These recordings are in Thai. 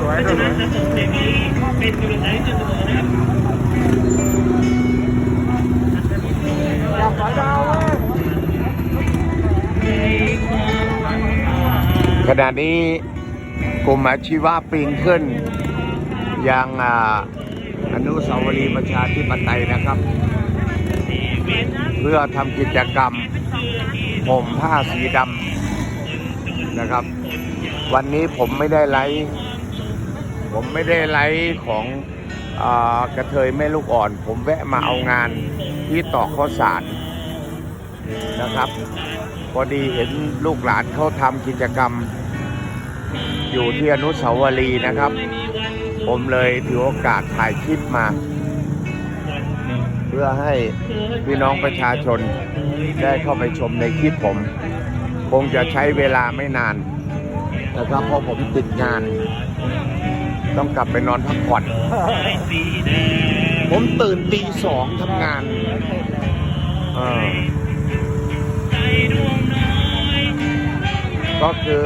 สวยเราะสฉะวนั้ยนจะส่งเพลงนี้เป็นกำลังใจให้เสมอนะครับอยากขอดาวขณะนี้กลุ่มอาชีวะปีนขึ้น ยังออนุสาวรีย์ประชาธิปไตยนะครับ เพื่อทำกิจกรรมผมผ้าสีดำนะครับ วันนี้ผมไม่ได้ไลฟ์ ผมไม่ได้ไลฟ์ของอกระเทยแม่ลูกอ่อน ผมแวะมาเอางานที่ตอกข้าวสารนะครับ พอดีเห็นลูกหลานเขาทำกิจกรรม อยู่ที่อนุสาวรีย์นะครับ ผมเลยถือโอกาสถ่ายคลิปมา เพื่อให้พี่น้องประชาชนได้เข้าไปชมในคลิปผม คงจะใช้เวลาไม่นานนะครับเพราะผมติดงาน ต้องกลับไปนอนพักผ่อน ผมตื่นตีสองทำงานเออก็คือ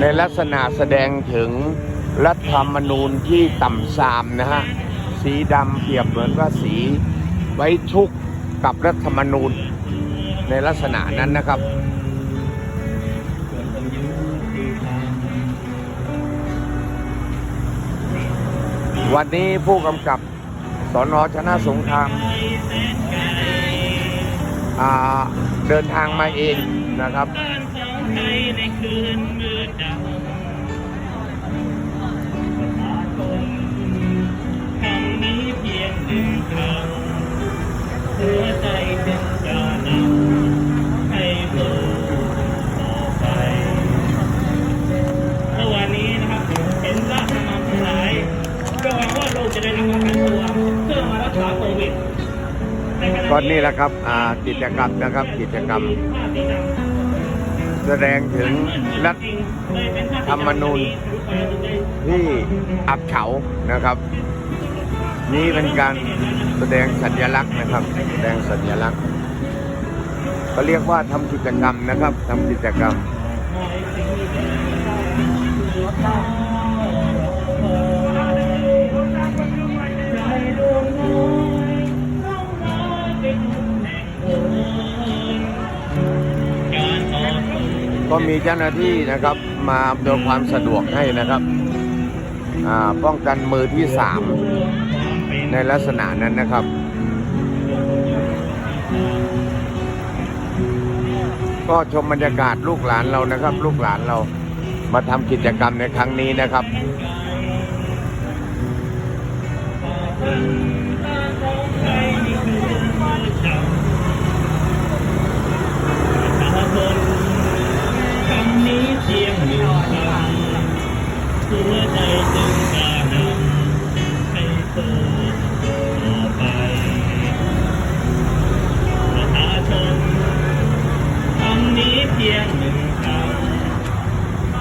ในลักษณะแสดงถึงรัฐธรรมนูญที่ต่ำทรามนะฮะ สีดำเปรียบเหมือนว่าสีไว้ทุกข์กับรัฐธรรมนูญในลักษณะนั้นนะครับ วันนี้ผู้กำกับสอนอชนะสงครามเดินทางมาเองนะครับ ก่อนนี่แหละครับกิจกรรมนะครับกิจกรรม แสดงถึงรัฐธรรมนูญที่อับเฉานะครับ นี่เป็นการแสดงสัญลักษณ์นะครับ แสดงสัญลักษณ์เขาเรียกว่าทำกิจกรรมนะครับทำกิจกรรม ก็มีเจ้าหน้าที่นะครับ มาอำนวยความสะดวกให้นะครับป้องกันมือที่สามในลักษณะนั้นนะครับก็ชมบรรยากาศลูกหลานเรานะครับ ลูกหลานเรามาทำกิจกรรมในครั้งนี้นะครับ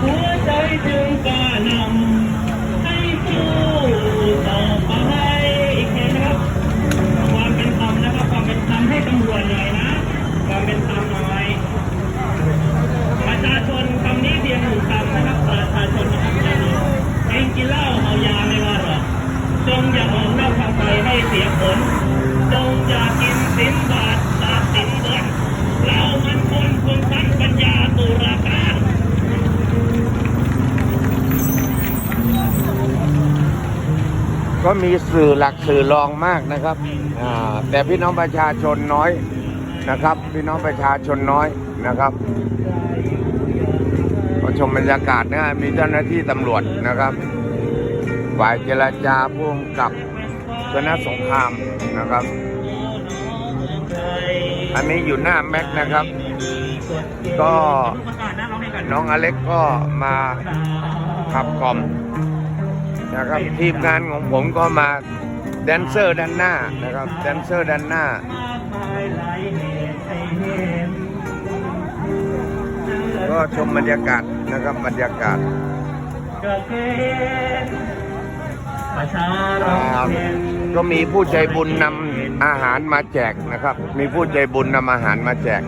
หัวใจจึงกล้านำให้สู้ต่อไปอีกทีนะครับ ความเป็นธรรมนะครับ ความเป็นธรรมให้ตำรวจหน่อยนะ ความเป็นธรรมหน่อย ประชาชนคำนี้เพียงหนึ่งคำนะครับ ประชาชนนะครับอย่าลืมเองกินเหล้าเอายาไม่ว่าหรอก จงอย่าออกนอกทางไปให้เสียผล จงอย่ากินสินบาทตัดสินเงินเรามันคนคนชั้นปัญญาตุลาการ ก็มีสื่อหลักสื่อรองมากนะครับแต่พี่น้องประชาชนน้อยนะครับ พี่น้องประชาชนน้อยนะครับก็ชมบรรยากาศนะมีเจ้าหน้าที่ตำรวจนะครับฝ่ายเจรจาพ่วงกับชนะสงครามนะครับ อันนี้อยู่หน้าแม็กนะครับ ก็น้องอเล็กก็มาขับกล่อม นะครับทีมงานของผมก็มาแดนเซอร์ด้านหน้านะครับแดนเซอร์ด้านหน้าก็ชมบรรยากาศนะครับบรรยากาศก็มีผู้ใจบุญนำอาหารมาแจกนะครับ มีผู้ใจบุญนำอาหารมาแจก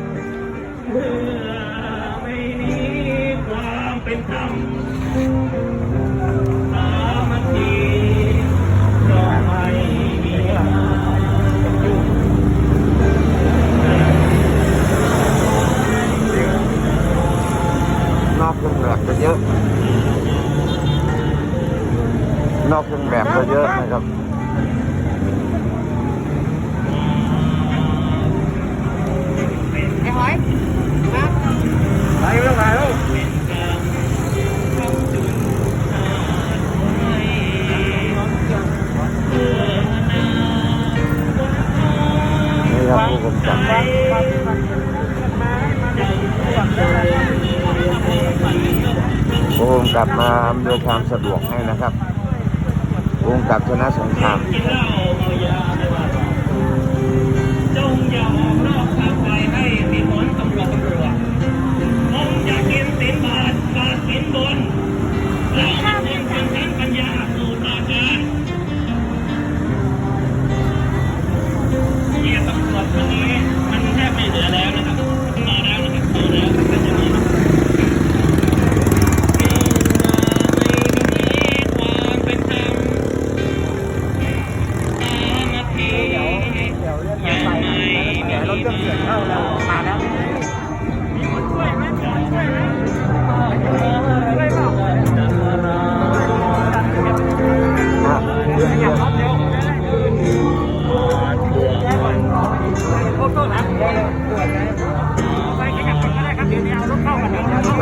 ไม่มีความเป็นธรรม เครื่องแบบก็เยอะ นอกเครื่องแบบก็เยอะนะครับไอ้หอยนะไปไม่ต้องไปแล้ว ให้นะครับ วงกับชนะสงครามจงอย่าออกนอกทางไปให้มีผลตำรวจตำรวจ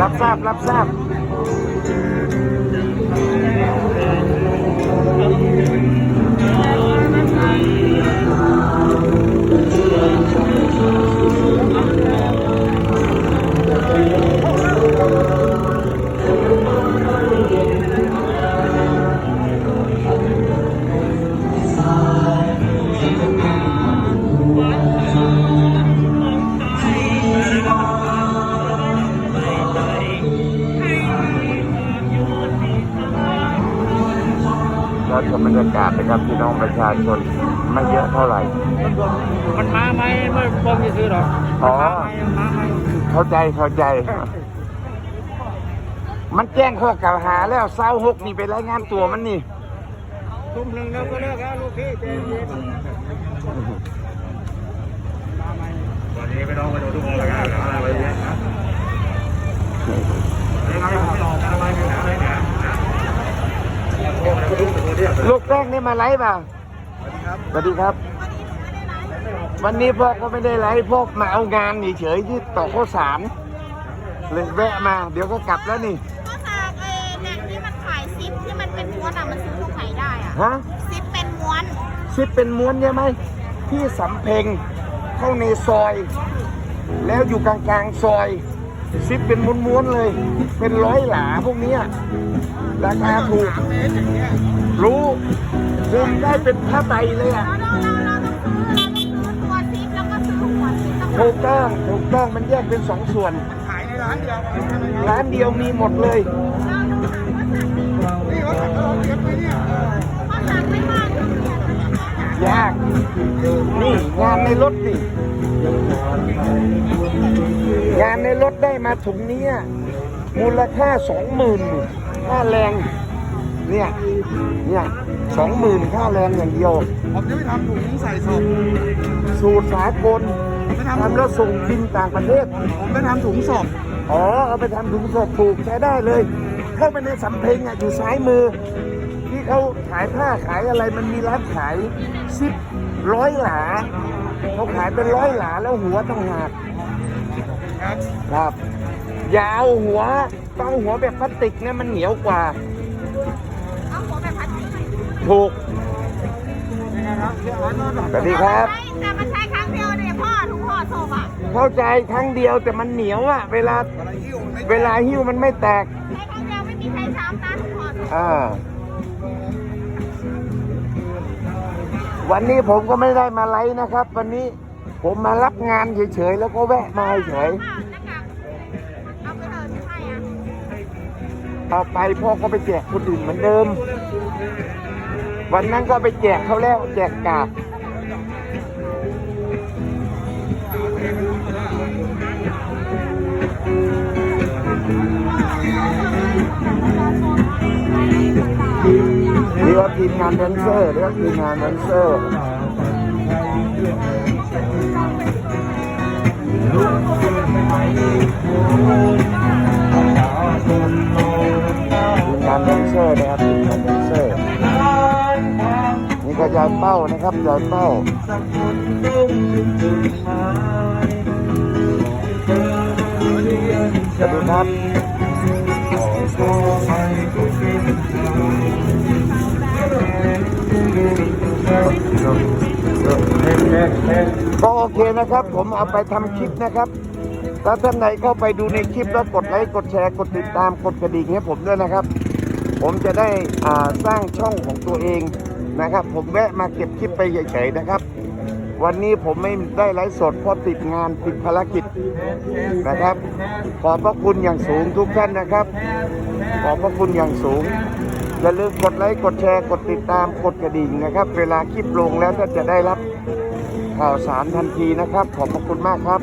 รับทราบรับทราบ ประชาชนไม่เยอะเท่าไหร่ มันมาไหมไม่ปมจะซื้อหรออ๋อมาไหมเข้าใจเข้าใจ มันแจ้งข้อกล่าวหาแล้วเศร้าหกนี่ไปรายงานตัวมันนี่ทุ่มหนึ่งแล้วก็เลิกแล้วลูกพี่เจนเย็นวันนี้ไม่ต้องไปดูทุกคนแล้วกันอะไรไปเยอะนะยังไงผมไม่ออกกันอะไรกันอะไรเนี่ย ลูกแรกนี่มาไลฟ์เปล่าสวัสดีครับ วันนี้พ่อก็ไม่ได้ไลฟ์พ่อมาเอางานเฉยๆที่ต่อข้าวสารเลยแวะมา เดี๋ยวก็กลับแล้วนี่ก็จากเออเนี่ยที่มันขายซิปที่มันเป็นม้วนอะมันซื้อตรงไหนได้อะฮะซิปเป็นม้วนซิปเป็นม้วนใช่ไหมที่สำเพ็งเข้าในซอย แล้วอยู่กลางๆซอยซิปเป็นม้วนๆเลย เป็นร้อยหลาพวกเนี้ยราคาถูก รู้ คุมได้เป็นผ้าใบเลยอะแล้วเราเราเราต้องซื้อเราต้องซื้อตัวซิปแล้วก็ซื้อหัวซิปต้องถูกต้องถูกต้องมันแยกเป็นสองส่วน ขายในร้านเดียวร้านเดียวมีหมดเลย เราต้องหาว่าสั่งดีนี่เขาสั่งเราเก็บไปเนี่ยเพราะสั่งไม่มาถึงเนี่ยมันจะต้องหายาก นี่งานในรถสิงานในรถได้มาถุงเนี้ยมูลค่าสองหมื่นค่าแรง เนี่ย เนี่ยสองหมื่นค่าแรงอย่างเดียว ผมจะไม่ทำถุงใส่ศพสูตรสากลทำแล้วส่งบินต่างประเทศ ผมไปทำถุงศพอ๋อ เอาไปทำถุงศพปลูกใช้ได้เลย เข้าไปในสำเพ็งอะอยู่ซ้ายมือ ที่เขาขายผ้าขายอะไรมันมีร้านขายสิบร้อยหลาเขาขายเป็นร้อยหลาแล้วหัวต้องหากครับ ครับ ยาวหัวต้องหัวแบบพลาสติกเนี่ยมันเหนียวกว่าเอาหัวแบบพลาสติก ถูกยังไงครับเดี๋ยวเอาโน้ตสวัสดีครับใช่แต่มันใช้ครั้งเดียวเนี่ยพ่อทุกพ่อศพอะเข้าใจครั้งเดียวแต่มันเหนียวอะเวลาอะไรหิ้วไม่เวลาหิ้วมันไม่แตก ใช้ครั้งเดียวไม่มีใครซ้ำนะทุกพ่อศพอ่า วันนี้ผมก็ไม่ได้มาไลฟ์นะครับ วันนี้ผมมารับงานเฉยๆแล้วก็แวะมาเฉยหน้ากากเอาไปเถอะใช่อะเอาไปพ่อก็ไปแจกคนอื่นเหมือนเดิม วันนั้นก็ไปแจกเขาแล้ว แจกกาบเรียกว่าทีมงานแดนเซอร์เรียกว่าทีมงานแดนเซอร์ายเป้านะครับยายเป้าสวัสดีครับก็โอเคนะครับ ผมเอาไปทำคลิปนะครับถ้าท่านไหนเข้าไปดูในคลิปแล้วกดไลค์ กดแชร์ กดติดตาม กดกระดิ่งให้ผมด้วยนะครับ ผมจะได้สร้างช่องของตัวเอง นะครับ ผมแวะมาเก็บคลิปไปเฉยๆนะครับ วันนี้ผมไม่ได้ไลฟ์สดเพราะติดงานติดภารกิจนะครับ ขอบพระคุณอย่างสูงทุกท่านนะครับ ขอบพระคุณอย่างสูงอย่าลืมกดไลค์กดแชร์กดติดตามกดกระดิ่งนะครับ เวลาคลิปลงแล้วท่านจะได้รับข่าวสารทันทีนะครับ ขอบพระคุณมากครับ